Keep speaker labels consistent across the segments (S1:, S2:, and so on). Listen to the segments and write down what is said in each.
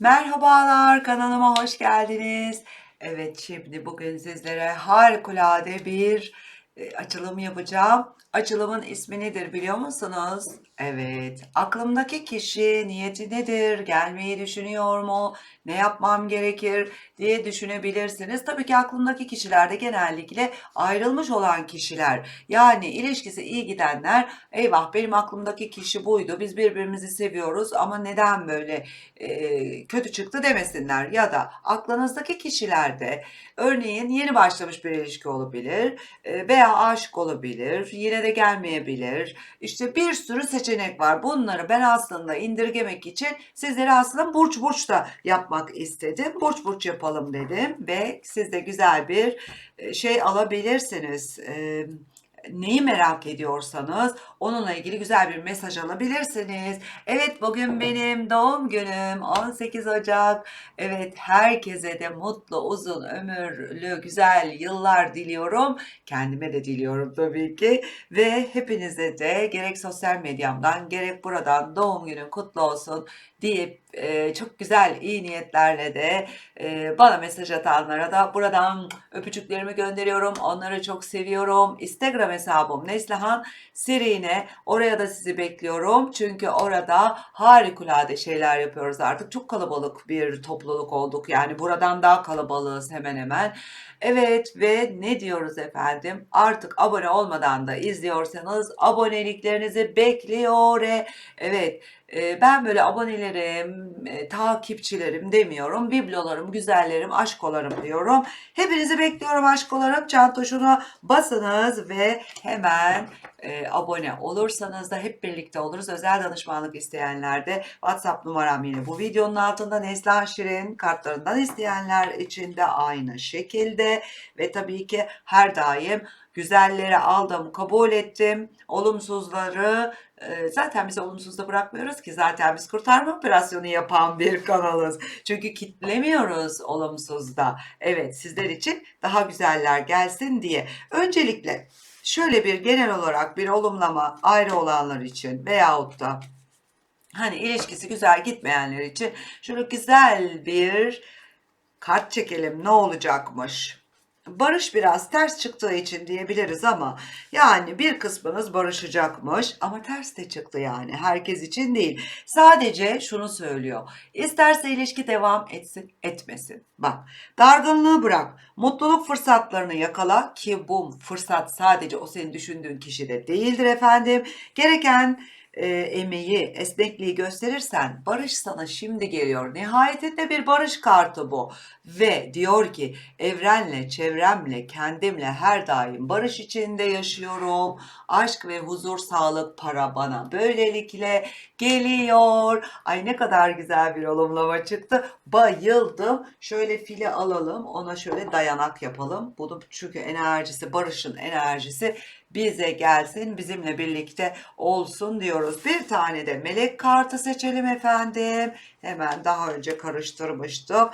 S1: Merhabalar kanalıma hoş geldiniz. Evet şimdi bugün sizlere harikulade bir e, açılım yapacağım. Açılımın ismi nedir biliyor musunuz? Evet, aklımdaki kişi niyeti nedir? Gelmeyi düşünüyor mu? Ne yapmam gerekir diye düşünebilirsiniz. Tabii ki aklımdaki kişiler de genellikle ayrılmış olan kişiler. Yani ilişkisi iyi gidenler, eyvah benim aklımdaki kişi buydu. Biz birbirimizi seviyoruz ama neden böyle e, kötü çıktı demesinler. Ya da aklınızdaki kişilerde örneğin yeni başlamış bir ilişki olabilir e, veya aşık olabilir. Yine de gelmeyebilir. İşte bir sürü seçenek var. Bunları ben aslında indirgemek için sizlere aslında burç burç da yapmak istedim. Burç burç yapalım dedim ve siz de güzel bir e, şey alabilirsiniz. E, neyi merak ediyorsanız onunla ilgili güzel bir mesaj alabilirsiniz. Evet bugün benim doğum günüm 18 Ocak. Evet herkese de mutlu, uzun ömürlü, güzel yıllar diliyorum. Kendime de diliyorum tabii ki. Ve hepinize de gerek sosyal medyamdan gerek buradan doğum günün kutlu olsun deyip e, çok güzel iyi niyetlerle de e, bana mesaj atanlara da buradan öpücüklerimi gönderiyorum. Onları çok seviyorum. Instagram hesabım Neslihan Serine. Oraya da sizi bekliyorum. Çünkü orada harikulade şeyler yapıyoruz artık. Çok kalabalık bir topluluk olduk. Yani buradan daha kalabalığız hemen hemen. Evet ve ne diyoruz efendim? Artık abone olmadan da izliyorsanız aboneliklerinizi bekliyor. Evet e, ben böyle abonelerim, e, takipçilerim demiyorum. Biblolarım, güzellerim, aşkolarım diyorum. Hepinizi bekliyorum aşkolarım. Çan tuşuna basınız ve hemen e, abone olursanız da hep birlikte oluruz. Özel danışmanlık isteyenler de WhatsApp numaram yine bu videonun altında Neslihan Şirin kartlarından isteyenler için de aynı şekilde ve tabii ki her daim güzelleri aldım, kabul ettim. Olumsuzları zaten biz olumsuzda bırakmıyoruz ki zaten biz kurtarma operasyonu yapan bir kanalız. Çünkü kitlemiyoruz olumsuzda. Evet sizler için daha güzeller gelsin diye. Öncelikle şöyle bir genel olarak bir olumlama ayrı olanlar için veyahut da hani ilişkisi güzel gitmeyenler için şöyle güzel bir kart çekelim ne olacakmış. Barış biraz ters çıktığı için diyebiliriz ama yani bir kısmınız barışacakmış ama ters de çıktı yani herkes için değil. Sadece şunu söylüyor. İsterse ilişki devam etsin etmesin. Bak dargınlığı bırak. Mutluluk fırsatlarını yakala ki bu fırsat sadece o senin düşündüğün kişide değildir efendim. Gereken e, emeği, esnekliği gösterirsen barış sana şimdi geliyor. Nihayetinde bir barış kartı bu. Ve diyor ki evrenle, çevremle, kendimle her daim barış içinde yaşıyorum. Aşk ve huzur, sağlık, para bana böylelikle geliyor. Ay ne kadar güzel bir olumlama çıktı. Bayıldım. Şöyle fili alalım. Ona şöyle dayanak yapalım. Bunu çünkü enerjisi, barışın enerjisi bize gelsin, bizimle birlikte olsun diyoruz. Bir tane de melek kartı seçelim efendim. Hemen daha önce karıştırmıştım.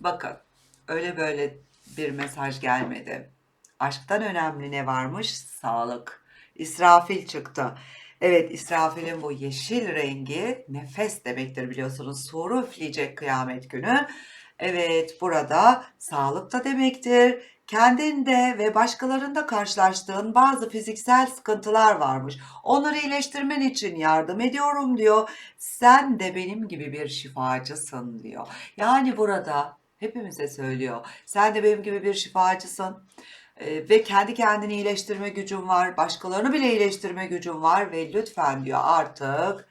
S1: Bakın öyle böyle bir mesaj gelmedi. Aşktan önemli ne varmış? Sağlık. İsrafil çıktı. Evet İsrafil'in bu yeşil rengi nefes demektir biliyorsunuz. Suru üfleyecek kıyamet günü. Evet burada sağlık da demektir. Kendinde ve başkalarında karşılaştığın bazı fiziksel sıkıntılar varmış. Onları iyileştirmen için yardım ediyorum diyor. Sen de benim gibi bir şifacısın diyor. Yani burada hepimize söylüyor. Sen de benim gibi bir şifacısın. Ee, ve kendi kendini iyileştirme gücün var. Başkalarını bile iyileştirme gücün var. Ve lütfen diyor artık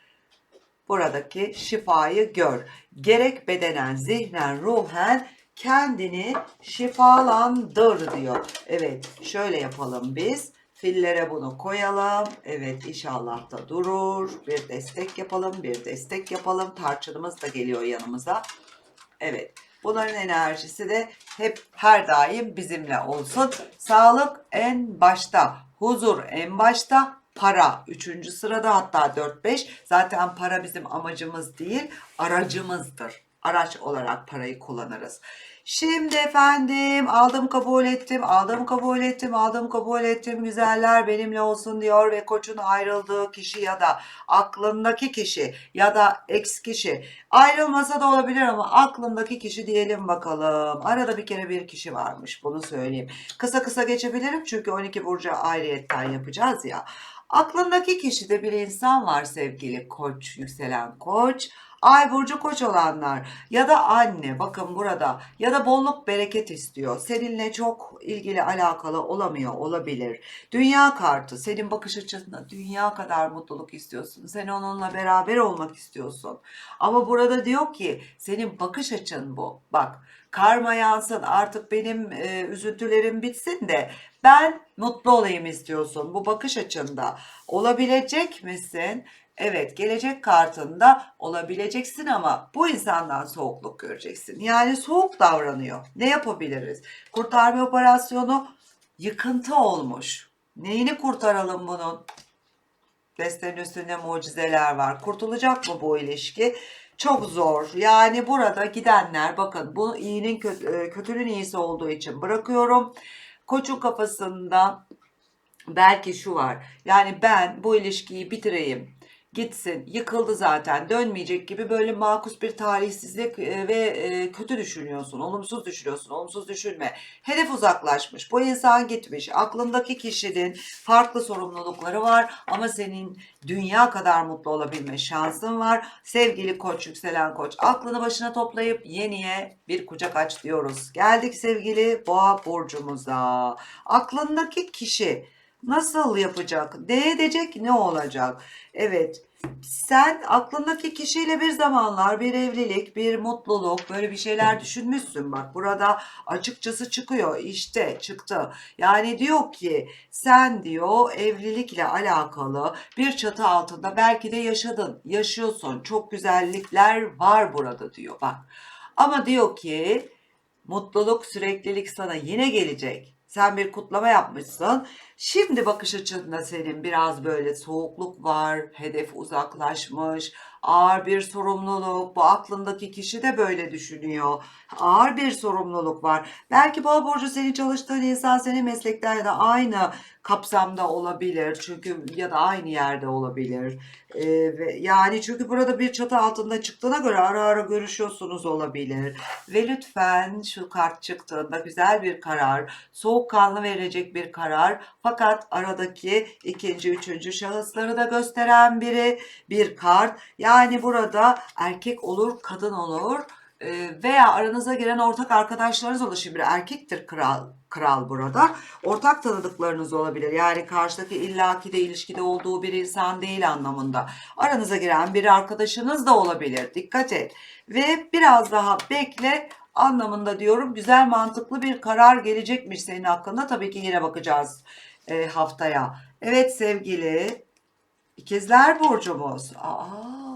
S1: buradaki şifayı gör. Gerek bedenen, zihnen, ruhen kendini şifalandır diyor. Evet şöyle yapalım biz. Fillere bunu koyalım. Evet inşallah da durur. Bir destek yapalım. Bir destek yapalım. Tarçınımız da geliyor yanımıza. Evet. Bunların enerjisi de hep her daim bizimle olsun. Sağlık en başta. Huzur en başta. Para 3. sırada hatta 4-5. Zaten para bizim amacımız değil aracımızdır. araç olarak parayı kullanırız. Şimdi efendim aldım kabul ettim, aldım kabul ettim, aldım kabul ettim. Güzeller benimle olsun diyor ve koçun ayrıldığı kişi ya da aklındaki kişi ya da ex kişi ayrılmasa da olabilir ama aklındaki kişi diyelim bakalım. Arada bir kere bir kişi varmış bunu söyleyeyim. Kısa kısa geçebilirim çünkü 12 burcu ayrıyetten yapacağız ya. Aklındaki kişide bir insan var sevgili koç, yükselen koç. Ay burcu koç olanlar ya da anne bakın burada ya da bolluk bereket istiyor. Seninle çok ilgili alakalı olamıyor olabilir. Dünya kartı senin bakış açısında dünya kadar mutluluk istiyorsun. Sen onunla beraber olmak istiyorsun. Ama burada diyor ki senin bakış açın bu. Bak karma yansın artık benim e, üzüntülerim bitsin de ben mutlu olayım istiyorsun. Bu bakış açında olabilecek misin? Evet, gelecek kartında olabileceksin ama bu insandan soğukluk göreceksin. Yani soğuk davranıyor. Ne yapabiliriz? Kurtarma operasyonu yıkıntı olmuş. Neyini kurtaralım bunun? Destenin üstünde mucizeler var. Kurtulacak mı bu ilişki? Çok zor. Yani burada gidenler bakın bu iyinin kötü, e, kötülüğün iyisi olduğu için bırakıyorum. Koçun kafasında belki şu var. Yani ben bu ilişkiyi bitireyim gitsin yıkıldı zaten dönmeyecek gibi böyle makus bir talihsizlik e, ve e, kötü düşünüyorsun olumsuz düşünüyorsun olumsuz düşünme. Hedef uzaklaşmış bu insan gitmiş aklındaki kişinin farklı sorumlulukları var ama senin dünya kadar mutlu olabilme şansın var. Sevgili koç yükselen koç aklını başına toplayıp yeniye bir kucak aç diyoruz. Geldik sevgili boğa burcumuza. Aklındaki kişi Nasıl yapacak? Ne edecek? Ne olacak? Evet. Sen aklındaki kişiyle bir zamanlar bir evlilik, bir mutluluk, böyle bir şeyler düşünmüşsün. Bak burada açıkçası çıkıyor. İşte çıktı. Yani diyor ki sen diyor evlilikle alakalı bir çatı altında belki de yaşadın, yaşıyorsun. Çok güzellikler var burada diyor. Bak. Ama diyor ki mutluluk, süreklilik sana yine gelecek. Sen bir kutlama yapmışsın. Şimdi bakış açında senin biraz böyle soğukluk var, hedef uzaklaşmış, ağır bir sorumluluk. Bu aklındaki kişi de böyle düşünüyor. Ağır bir sorumluluk var. Belki boğa burcu senin çalıştığın insan senin da aynı kapsamda olabilir. Çünkü ya da aynı yerde olabilir. Ee, yani çünkü burada bir çatı altında çıktığına göre ara ara görüşüyorsunuz olabilir. Ve lütfen şu kart çıktığında güzel bir karar, soğukkanlı verecek bir karar. Fakat aradaki ikinci, üçüncü şahısları da gösteren biri bir kart. Yani burada erkek olur, kadın olur e, veya aranıza giren ortak arkadaşlarınız olur. Şimdi erkektir kral kral burada. Ortak tanıdıklarınız olabilir. Yani karşıdaki illaki de ilişkide olduğu bir insan değil anlamında. Aranıza giren bir arkadaşınız da olabilir. Dikkat et. Ve biraz daha bekle anlamında diyorum. Güzel mantıklı bir karar gelecekmiş senin hakkında. Tabii ki yine bakacağız e, haftaya. Evet sevgili ikizler burcumuz. Aa,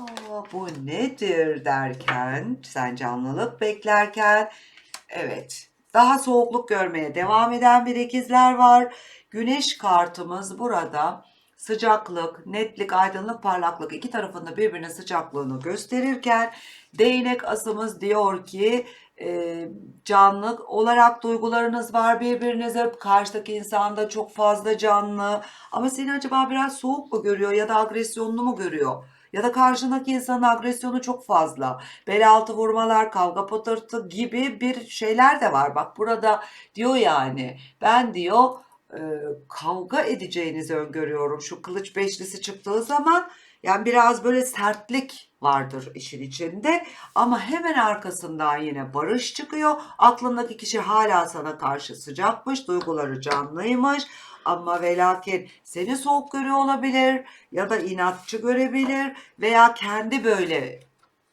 S1: bu nedir derken sen canlılık beklerken evet daha soğukluk görmeye devam eden bir ikizler var. Güneş kartımız burada sıcaklık, netlik, aydınlık, parlaklık iki tarafında birbirine sıcaklığını gösterirken değnek asımız diyor ki e, canlı olarak duygularınız var birbirinize karşıdaki insanda çok fazla canlı ama seni acaba biraz soğuk mu görüyor ya da agresyonlu mu görüyor? Ya da karşındaki insanın agresyonu çok fazla. Bel altı vurmalar, kavga patırtı gibi bir şeyler de var. Bak burada diyor yani ben diyor e, kavga edeceğinizi öngörüyorum. Şu kılıç beşlisi çıktığı zaman yani biraz böyle sertlik vardır işin içinde ama hemen arkasından yine barış çıkıyor. Aklındaki kişi hala sana karşı sıcakmış, duyguları canlıymış ama ve lakin seni soğuk görüyor olabilir ya da inatçı görebilir veya kendi böyle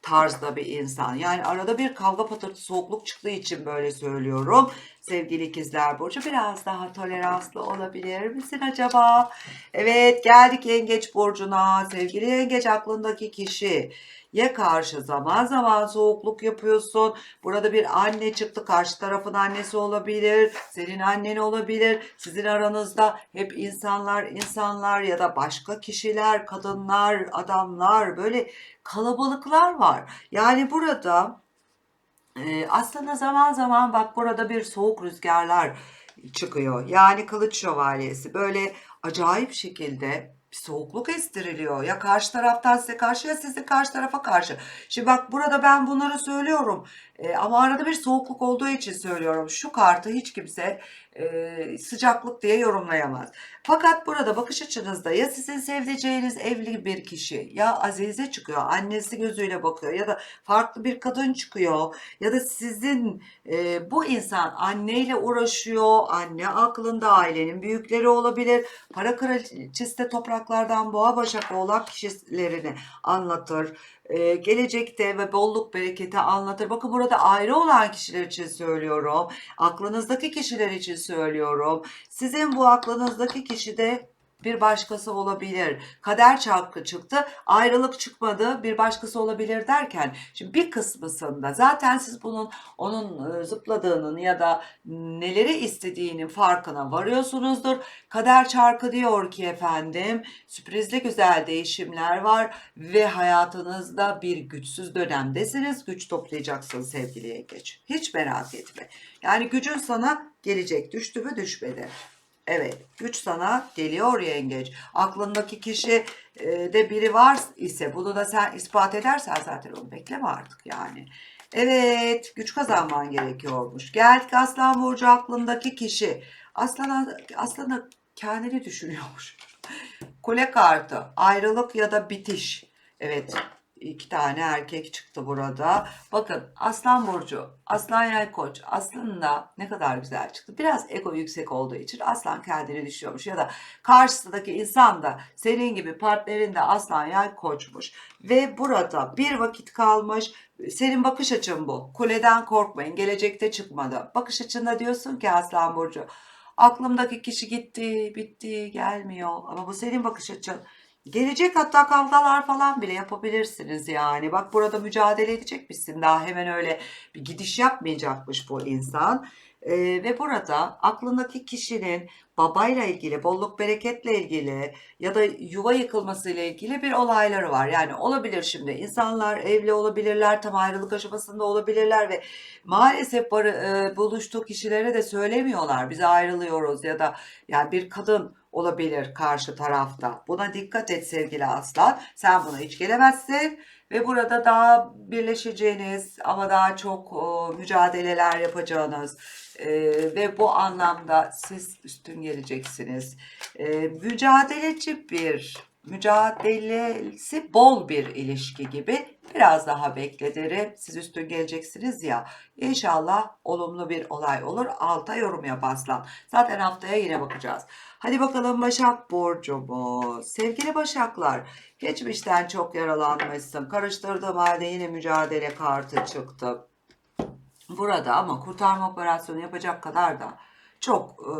S1: tarzda bir insan. Yani arada bir kavga patırtı soğukluk çıktığı için böyle söylüyorum. Sevgili ikizler burcu biraz daha toleranslı olabilir misin acaba? Evet geldik yengeç burcuna. Sevgili yengeç aklındaki kişi ya karşı zaman zaman soğukluk yapıyorsun. Burada bir anne çıktı. Karşı tarafın annesi olabilir. Senin annen olabilir. Sizin aranızda hep insanlar, insanlar ya da başka kişiler, kadınlar, adamlar böyle kalabalıklar var. Yani burada Ee, aslında zaman zaman bak burada bir soğuk rüzgarlar çıkıyor. Yani kılıç şövalyesi böyle acayip şekilde bir soğukluk estiriliyor. Ya karşı taraftan size karşı ya sizin karşı tarafa karşı. Şimdi bak burada ben bunları söylüyorum. Ee, ama arada bir soğukluk olduğu için söylüyorum. Şu kartı hiç kimse e, sıcaklık diye yorumlayamaz. Fakat burada bakış açınızda ya sizin sevdiceğiniz evli bir kişi ya Azize çıkıyor annesi gözüyle bakıyor ya da farklı bir kadın çıkıyor ya da sizin e, bu insan anneyle uğraşıyor anne aklında ailenin büyükleri olabilir para kraliçesi de topraklardan boğa başak oğlak kişilerini anlatır e, gelecekte ve bolluk bereketi anlatır. Bakın burada ayrı olan kişiler için söylüyorum. Aklınızdaki kişiler için söylüyorum. Sizin bu aklınızdaki kişi de bir başkası olabilir. Kader çarkı çıktı, ayrılık çıkmadı, bir başkası olabilir derken şimdi bir kısmısında zaten siz bunun onun e, zıpladığının ya da neleri istediğinin farkına varıyorsunuzdur. Kader çarkı diyor ki efendim sürprizli güzel değişimler var ve hayatınızda bir güçsüz dönemdesiniz. Güç toplayacaksın sevgili yengeç. Hiç merak etme. Yani gücün sana gelecek. Düştü mü düşmedi. Evet, güç sana geliyor yengeç. Aklındaki kişi e, de biri var ise bunu da sen ispat edersen zaten onu bekleme artık yani. Evet, güç kazanman gerekiyormuş. Geldik Aslan Burcu aklındaki kişi. Aslan aslında kendini düşünüyormuş. Kule kartı, ayrılık ya da bitiş. Evet, iki tane erkek çıktı burada. Bakın Aslan Burcu, Aslan Yay Koç aslında ne kadar güzel çıktı. Biraz ego yüksek olduğu için Aslan kendini düşüyormuş ya da karşısındaki insan da senin gibi partnerin de Aslan Yay Koçmuş. Ve burada bir vakit kalmış. Senin bakış açın bu. Kuleden korkmayın. Gelecekte çıkmadı. Bakış açında diyorsun ki Aslan Burcu. Aklımdaki kişi gitti, bitti, gelmiyor. Ama bu senin bakış açın. Gelecek hatta kavgalar falan bile yapabilirsiniz yani. Bak burada mücadele edecekmişsin. Daha hemen öyle bir gidiş yapmayacakmış bu insan. Ee, ve burada aklındaki kişinin babayla ilgili, bolluk bereketle ilgili ya da yuva yıkılmasıyla ilgili bir olayları var. Yani olabilir şimdi. İnsanlar evli olabilirler, tam ayrılık aşamasında olabilirler ve maalesef bar- e, buluştuğu kişilere de söylemiyorlar. Biz ayrılıyoruz ya da yani bir kadın olabilir karşı tarafta. Buna dikkat et sevgili aslan. Sen buna hiç gelemezsin ve burada daha birleşeceğiniz ama daha çok o, mücadeleler yapacağınız e, ve bu anlamda siz üstün geleceksiniz. E, mücadeleci bir, mücadelesi bol bir ilişki gibi biraz daha bekle derim. Siz üstün geleceksiniz ya. İnşallah olumlu bir olay olur. Alta yorum yap. Zaten haftaya yine bakacağız. Hadi bakalım Başak Burcu'mu. Sevgili Başaklar, geçmişten çok yaralanmışsın. Karıştırdığım halde yine mücadele kartı çıktı. Burada ama kurtarma operasyonu yapacak kadar da çok e,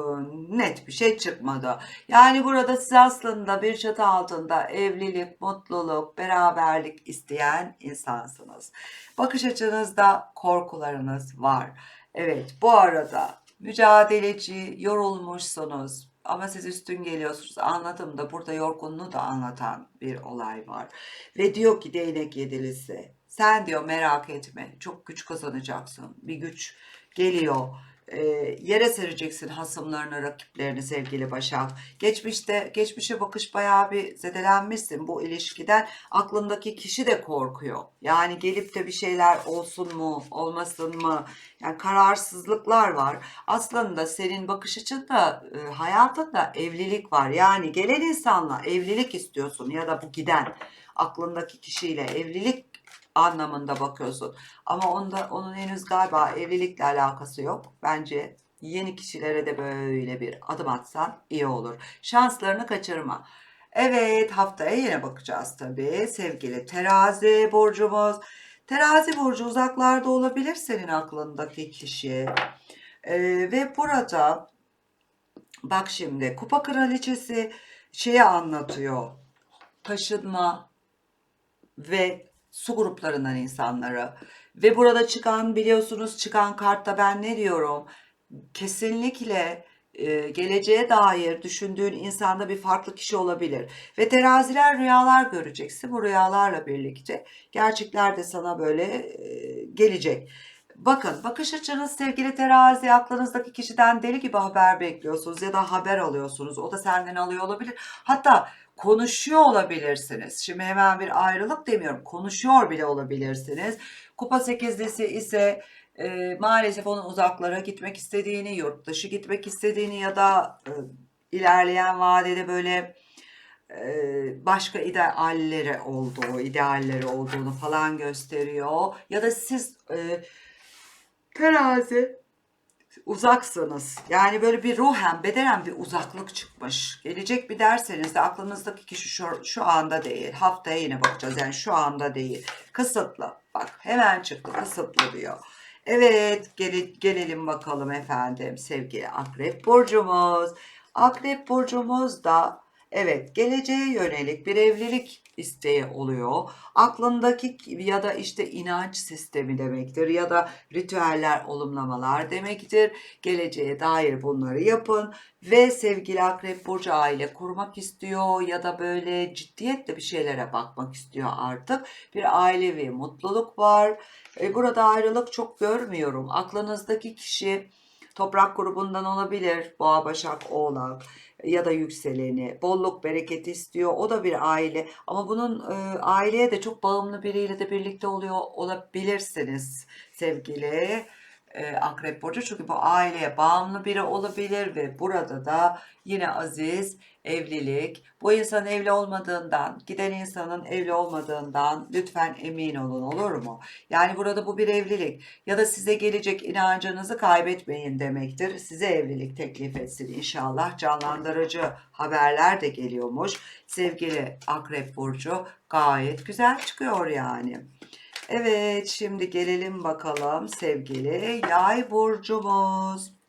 S1: net bir şey çıkmadı. Yani burada siz aslında bir çatı altında evlilik, mutluluk, beraberlik isteyen insansınız. Bakış açınızda korkularınız var. Evet bu arada mücadeleci, yorulmuşsunuz ama siz üstün geliyorsunuz. Anlatımda burada yorgunluğu da anlatan bir olay var. Ve diyor ki değnek yedilisi sen diyor merak etme çok güç kazanacaksın. Bir güç geliyor. Ee, yere sereceksin hasımlarını, rakiplerini sevgili Başak. Geçmişte, geçmişe bakış bayağı bir zedelenmişsin bu ilişkiden. Aklındaki kişi de korkuyor. Yani gelip de bir şeyler olsun mu, olmasın mı? Yani kararsızlıklar var. Aslında senin bakış açında, e, hayatında evlilik var. Yani gelen insanla evlilik istiyorsun ya da bu giden aklındaki kişiyle evlilik anlamında bakıyorsun. Ama onda onun henüz galiba evlilikle alakası yok. Bence yeni kişilere de böyle bir adım atsan iyi olur. Şanslarını kaçırma. Evet haftaya yine bakacağız tabii. Sevgili terazi burcumuz. Terazi burcu uzaklarda olabilir senin aklındaki kişi. Ee, ve burada bak şimdi kupa kraliçesi şeyi anlatıyor. Taşınma ve su gruplarından insanları. Ve burada çıkan biliyorsunuz çıkan kartta ben ne diyorum? Kesinlikle e, geleceğe dair düşündüğün insanda bir farklı kişi olabilir. Ve teraziler rüyalar göreceksin. Bu rüyalarla birlikte gerçekler de sana böyle e, gelecek. Bakın bakış açınız sevgili terazi aklınızdaki kişiden deli gibi haber bekliyorsunuz ya da haber alıyorsunuz. O da senden alıyor olabilir. Hatta konuşuyor olabilirsiniz. Şimdi hemen bir ayrılık demiyorum. Konuşuyor bile olabilirsiniz. Kupa sekizlisi ise e, maalesef onun uzaklara gitmek istediğini, yurt dışı gitmek istediğini ya da e, ilerleyen vadede böyle e, başka idealleri olduğu, idealleri olduğunu falan gösteriyor. Ya da siz e, terazi uzaksınız. Yani böyle bir ruhen, bedenen bir uzaklık çıkmış. Gelecek bir derseniz de aklınızdaki kişi şu, şu anda değil. Haftaya yine bakacağız. Yani şu anda değil. Kısıtlı. Bak hemen çıktı. Kısıtlı diyor. Evet gele- gelelim bakalım efendim sevgili Akrep Burcumuz. Akrep Burcumuz da evet geleceğe yönelik bir evlilik isteği oluyor. Aklındaki ya da işte inanç sistemi demektir ya da ritüeller, olumlamalar demektir. Geleceğe dair bunları yapın ve sevgili Akrep Burcu aile kurmak istiyor ya da böyle ciddiyetle bir şeylere bakmak istiyor artık. Bir ailevi mutluluk var. E, burada ayrılık çok görmüyorum. Aklınızdaki kişi toprak grubundan olabilir. Boğa, Başak, Oğlak ya da yükseleni. Bolluk, bereket istiyor. O da bir aile. Ama bunun e, aileye de çok bağımlı biriyle de birlikte oluyor olabilirsiniz sevgili e, Akrep Burcu. Çünkü bu aileye bağımlı biri olabilir ve burada da yine aziz, evlilik. Bu insan evli olmadığından, giden insanın evli olmadığından lütfen emin olun olur mu? Yani burada bu bir evlilik ya da size gelecek inancınızı kaybetmeyin demektir. Size evlilik teklif etsin inşallah. Canlandırıcı haberler de geliyormuş. Sevgili Akrep Burcu gayet güzel çıkıyor yani. Evet şimdi gelelim bakalım sevgili yay burcumuz.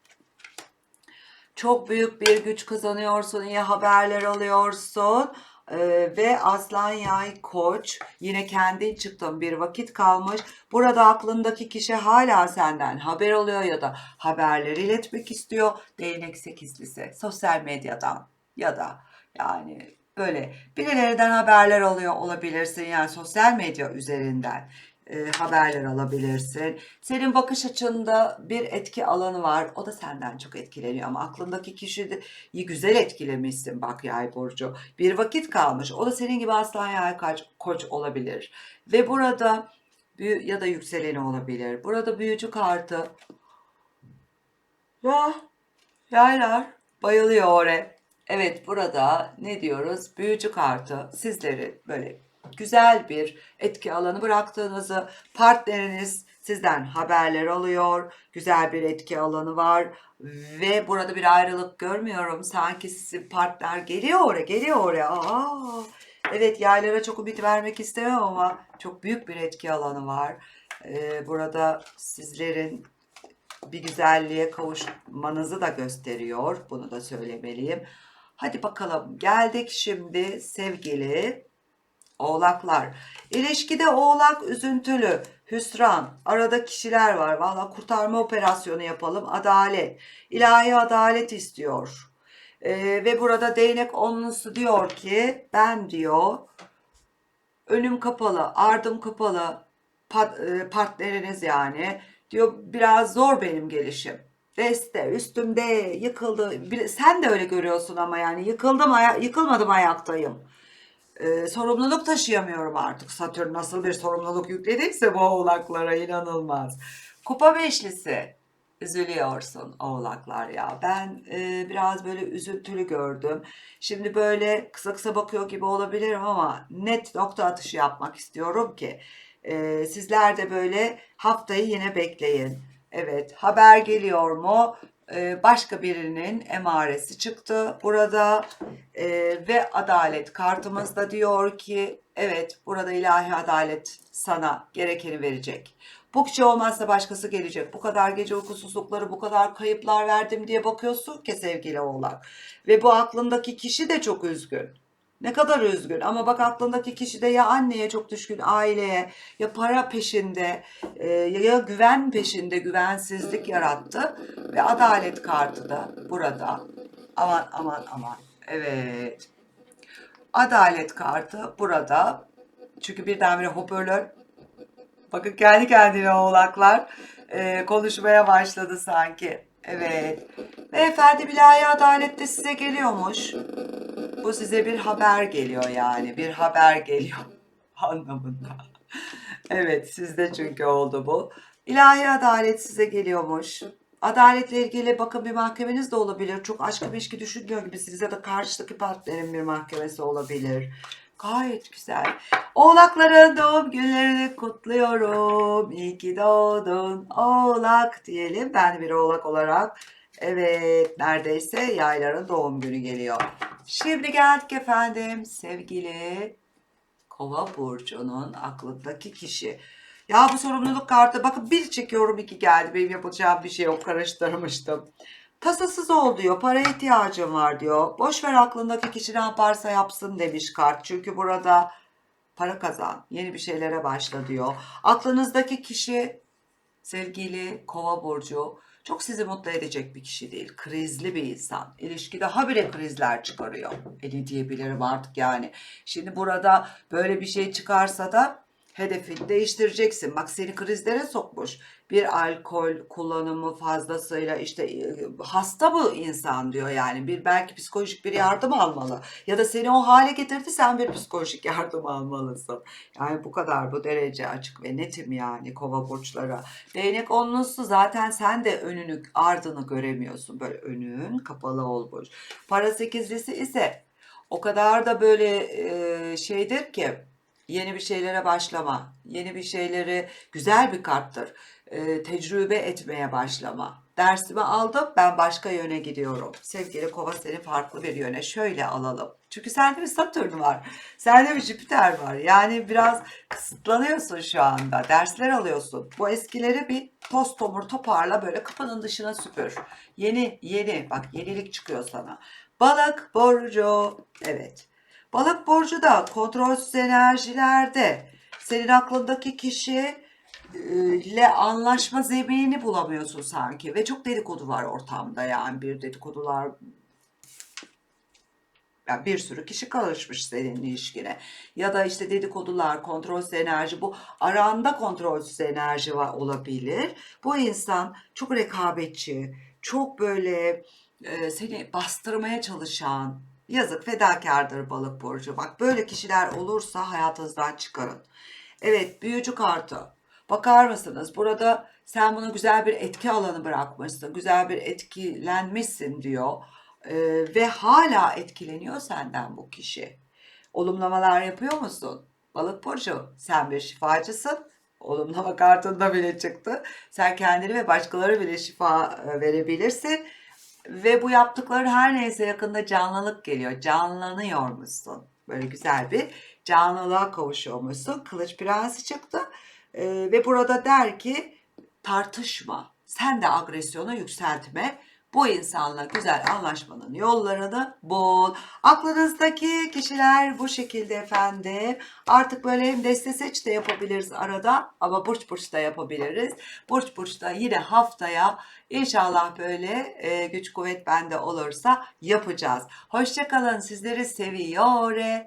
S1: Çok büyük bir güç kazanıyorsun, iyi haberler alıyorsun. Ee, ve Aslan Yay Koç yine kendi çıktın bir vakit kalmış. Burada aklındaki kişi hala senden haber alıyor ya da haberleri iletmek istiyor. Değnek sekizlisi sosyal medyadan ya da yani böyle birilerinden haberler alıyor olabilirsin yani sosyal medya üzerinden e, haberler alabilirsin. Senin bakış açında bir etki alanı var. O da senden çok etkileniyor ama aklındaki kişi de iyi güzel etkilemişsin bak yay burcu. Bir vakit kalmış. O da senin gibi aslan yay koç olabilir. Ve burada büyü, ya da yükseleni olabilir. Burada büyücü kartı. Ya yaylar bayılıyor oraya. Evet burada ne diyoruz? Büyücü kartı sizleri böyle güzel bir etki alanı bıraktığınızı partneriniz sizden haberler alıyor. Güzel bir etki alanı var ve burada bir ayrılık görmüyorum. Sanki sizin partner geliyor oraya, geliyor oraya. Aa, evet yaylara çok ümit vermek istemem ama çok büyük bir etki alanı var. Ee, burada sizlerin bir güzelliğe kavuşmanızı da gösteriyor. Bunu da söylemeliyim. Hadi bakalım geldik şimdi sevgili Oğlaklar. İlişkide oğlak üzüntülü, hüsran, arada kişiler var. Valla kurtarma operasyonu yapalım. Adalet. İlahi adalet istiyor. Ee, ve burada değnek onlusu diyor ki ben diyor önüm kapalı, ardım kapalı pat- e, partneriniz yani diyor biraz zor benim gelişim. Deste üstümde yıkıldı. Sen de öyle görüyorsun ama yani yıkıldım aya- yıkılmadım ayaktayım. Ee, sorumluluk taşıyamıyorum artık. Satürn nasıl bir sorumluluk yüklediyse bu oğlaklara inanılmaz. Kupa beşlisi. Üzülüyorsun oğlaklar ya. Ben e, biraz böyle üzüntülü gördüm. Şimdi böyle kısa kısa bakıyor gibi olabilirim ama net nokta atışı yapmak istiyorum ki e, sizler de böyle haftayı yine bekleyin. Evet, haber geliyor mu? Ee, başka birinin emaresi çıktı burada Ee, ve adalet kartımızda diyor ki evet burada ilahi adalet sana gerekeni verecek. Bu kişi olmazsa başkası gelecek. Bu kadar gece uykusuzlukları, bu kadar kayıplar verdim diye bakıyorsun ki sevgili oğlak. Ve bu aklındaki kişi de çok üzgün. Ne kadar üzgün ama bak aklındaki kişi de ya anneye çok düşkün, aileye ya para peşinde e, ya güven peşinde güvensizlik yarattı ve adalet kartı da burada. Aman aman aman. Evet. Adalet kartı burada. Çünkü birdenbire hoparlör Bakın kendi kendine oğlaklar e, konuşmaya başladı sanki. Evet. Beyefendi bilahi adalet de size geliyormuş. Bu size bir haber geliyor yani. Bir haber geliyor anlamında. Evet sizde çünkü oldu bu. İlahi adalet size geliyormuş. Adaletle ilgili bakın bir mahkemeniz de olabilir. Çok aşk ilişki düşünüyor gibisiniz ya da karşıdaki partnerin bir mahkemesi olabilir. Gayet güzel. Oğlakların doğum günlerini kutluyorum. İyi ki doğdun oğlak diyelim. Ben bir oğlak olarak. Evet neredeyse yayların doğum günü geliyor. Şimdi geldik efendim sevgili Kova burcunun aklındaki kişi. Ya bu sorumluluk kartı bakın bir çekiyorum iki geldi. Benim yapacağım bir şey yok karıştırmıştım. Tasasız ol diyor. Para ihtiyacım var diyor. Boş ver aklındaki kişi ne yaparsa yapsın demiş kart. Çünkü burada para kazan. Yeni bir şeylere başla diyor. Aklınızdaki kişi sevgili kova burcu çok sizi mutlu edecek bir kişi değil. Krizli bir insan. İlişkide habire krizler çıkarıyor. E diyebilirim artık yani. Şimdi burada böyle bir şey çıkarsa da hedefini değiştireceksin. Bak seni krizlere sokmuş. Bir alkol kullanımı fazlasıyla işte e, hasta bu insan diyor yani. Bir belki psikolojik bir yardım almalı. Ya da seni o hale getirdi sen bir psikolojik yardım almalısın. Yani bu kadar bu derece açık ve netim yani kova burçlara. Değnek onlusu zaten sen de önünü ardını göremiyorsun. Böyle önün kapalı olmuş. Para sekizlisi ise o kadar da böyle e, şeydir ki yeni bir şeylere başlama. Yeni bir şeyleri güzel bir karttır. E, tecrübe etmeye başlama. Dersimi aldım ben başka yöne gidiyorum. Sevgili kova seni farklı bir yöne şöyle alalım. Çünkü sende bir Satürn var. Sende bir Jüpiter var. Yani biraz kısıtlanıyorsun şu anda. Dersler alıyorsun. Bu eskileri bir toz tomur toparla böyle kapının dışına süpür. Yeni yeni bak yenilik çıkıyor sana. Balık burcu. Evet. Balık burcu da kontrolsüz enerjilerde senin aklındaki kişi ile anlaşma zemini bulamıyorsun sanki ve çok dedikodu var ortamda yani bir dedikodular yani bir sürü kişi karışmış senin ilişkine. Ya da işte dedikodular, kontrolsüz enerji bu aranda kontrolsüz enerji var olabilir. Bu insan çok rekabetçi, çok böyle e, seni bastırmaya çalışan, yazık fedakardır balık burcu. Bak böyle kişiler olursa hayatınızdan çıkarın. Evet büyücü kartı. Bakar mısınız? Burada sen buna güzel bir etki alanı bırakmışsın. Güzel bir etkilenmişsin diyor. Ee, ve hala etkileniyor senden bu kişi. Olumlamalar yapıyor musun? Balık burcu sen bir şifacısın. Olumlama kartında bile çıktı. Sen kendini ve başkaları bile şifa e, verebilirsin. Ve bu yaptıkları her neyse yakında canlılık geliyor. Canlanıyormuşsun. Böyle güzel bir canlılığa kavuşuyormuşsun. Kılıç prensi çıktı. Ee, ve burada der ki tartışma. Sen de agresyonu yükseltme. Bu insanla güzel anlaşmanın yollarını bul. Aklınızdaki kişiler bu şekilde efendim. Artık böyle hem deste seç de yapabiliriz arada ama burç burç da yapabiliriz. Burç burç da yine haftaya inşallah böyle e, güç kuvvet bende olursa yapacağız. Hoşçakalın sizleri seviyor.